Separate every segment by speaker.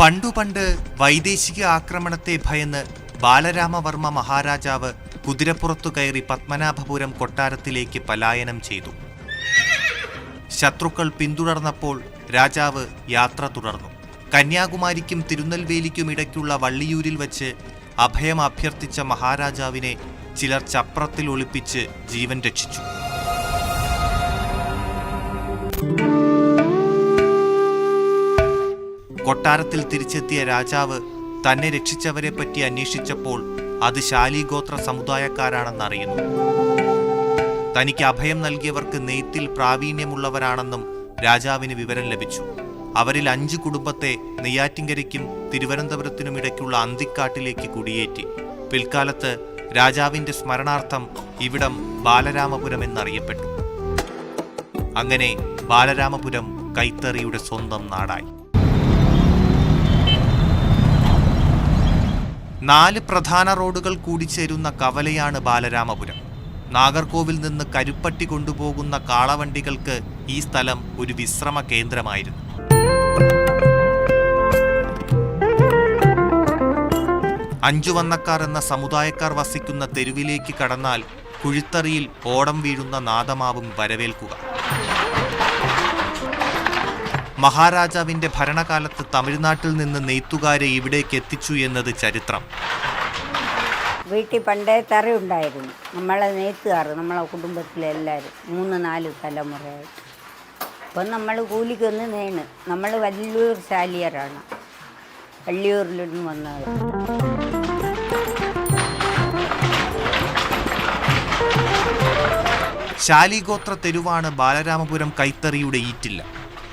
Speaker 1: പണ്ടുപണ്ട് വൈദേശിക ആക്രമണത്തെ ഭയന്ന് ബാലരാമവർമ്മ മഹാരാജാവ് കുതിരപ്പുറത്തു കയറി പത്മനാഭപുരം കൊട്ടാരത്തിലേക്ക് പലായനം ചെയ്തു. ശത്രുക്കൾ പിന്തുടർന്നപ്പോൾ രാജാവ് യാത്ര തുടർന്നു. കന്യാകുമാരിക്കും തിരുനെൽവേലിക്കും ഇടയ്ക്കുള്ള വള്ളിയൂരിൽ വച്ച് അഭയം അഭ്യർത്ഥിച്ച മഹാരാജാവിനെ ചിലർ ചപ്രത്തിൽ ഒളിപ്പിച്ച് ജീവൻ രക്ഷിച്ചു. കൊട്ടാരത്തിൽ തിരിച്ചെത്തിയ രാജാവ് തന്നെ രക്ഷിച്ചവരെ പറ്റി അന്വേഷിച്ചപ്പോൾ അത് ശാലിഗോത്ര സമുദായക്കാരാണെന്നറിയുന്നു. തനിക്ക് അഭയം നൽകിയവർക്ക് നെയ്ത്തിൽ പ്രാവീണ്യമുള്ളവരാണെന്നും രാജാവിന് വിവരം ലഭിച്ചു. അവരിൽ അഞ്ച് കുടുംബത്തെ നെയ്യാറ്റിങ്കരയ്ക്കും തിരുവനന്തപുരത്തിനും ഇടയ്ക്കുള്ള അന്തിക്കാട്ടിലേക്ക് കുടിയേറ്റി. പിൽക്കാലത്ത് രാജാവിന്റെ സ്മരണാർത്ഥം ഇവിടം ബാലരാമപുരം എന്നറിയപ്പെട്ടു. അങ്ങനെ ബാലരാമപുരം കൈത്തറിയുടെ സ്വന്തം നാടായി. നാല് പ്രധാന റോഡുകൾ കൂടിച്ചേരുന്ന കവലയാണ് ബാലരാമപുരം. നാഗർകോവിൽ നിന്ന് കരുപ്പട്ടി കൊണ്ടുപോകുന്ന കാളവണ്ടികൾക്ക് ഈ സ്ഥലം ഒരു വിശ്രമ കേന്ദ്രമായിരുന്നു. അഞ്ചുവന്നക്കാർ എന്ന സമുദായക്കാർ വസിക്കുന്ന തെരുവിലേക്ക് കടന്നാൽ കുഴിത്തറിയിൽ ഓടം വീഴുന്ന നാദമാവും വരവേൽക്കുക. മഹാരാജാവിന്റെ ഭരണകാലത്ത് തമിഴ്നാട്ടിൽ നിന്ന് നെയ്ത്തുകാരെ ഇവിടേക്ക് എത്തിച്ചു എന്നത് ചരിത്രം.
Speaker 2: വീട്ടിൽ പണ്ടേ തറയുണ്ടായിരുന്നു നമ്മളെ നെയ്ത്തുകാർ നമ്മളെ കുടുംബത്തിലെല്ലാവരും മൂന്ന് നാല് തലമുറയായിട്ട് ഇപ്പം നമ്മൾ കൂലിക്കൊന്ന് നെയ്ണ് നമ്മൾ വല്ലൂർ ശാലിയറാണ് വള്ളിയൂരിൽ നിന്ന് വന്നത്
Speaker 1: ശാലിഗോത്ര തെരുവാണ് ബാലരാമപുരം കൈത്തറിയുടെ ഈറ്റില്ല.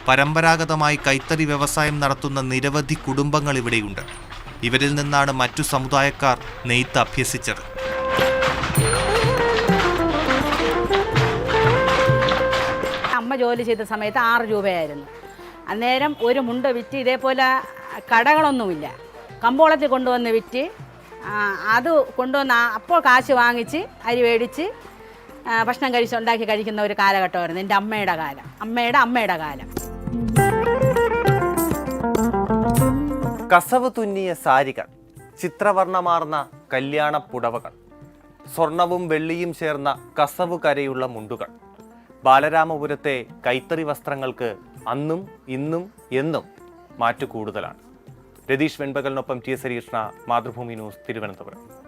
Speaker 1: പരമ്പരാഗതമായി കൈത്തറി വ്യവസായം നടത്തുന്ന നിരവധി കുടുംബങ്ങൾ ഇവിടെയുണ്ട്. ഇവരിൽ നിന്നാണ് മറ്റു സമുദായക്കാർ നെയ്ത്ത് അഭ്യസിച്ചത്.
Speaker 3: അമ്മ ജോലി ചെയ്ത സമയത്ത് ആറ് രൂപയായിരുന്നു. അന്നേരം ഒരു മുണ്ട് വിറ്റ് ഇതേപോലെ കടകളൊന്നുമില്ല. കമ്പോളത്തിൽ കൊണ്ടുവന്ന് വിറ്റ് അത് കൊണ്ടുവന്ന് അപ്പോൾ കാശ് വാങ്ങിച്ച് അരി മേടിച്ച് ഭക്ഷണം കഴിച്ച് ഉണ്ടാക്കി കഴിക്കുന്ന ഒരു കാലഘട്ടമായിരുന്നു. എന്റെ അമ്മയുടെ കാലം. അമ്മയുടെ അമ്മയുടെ കാലം.
Speaker 1: കസവ് തുന്നിയ സാരികൾ ചിത്രവർണമാർന്ന കല്യാണ പുടവകൾ സ്വർണവും വെള്ളിയും ചേർന്ന കസവ് കരയുള്ള മുണ്ടുകൾ. ബാലരാമപുരത്തെ കൈത്തറി വസ്ത്രങ്ങൾക്ക് അന്നും ഇന്നും എന്നും മാറ്റു കൂടുതലാണ്. Ratheesh വെൺപകലിനൊപ്പം T S Harish Mathrubhumi news Thiruvananthapuram.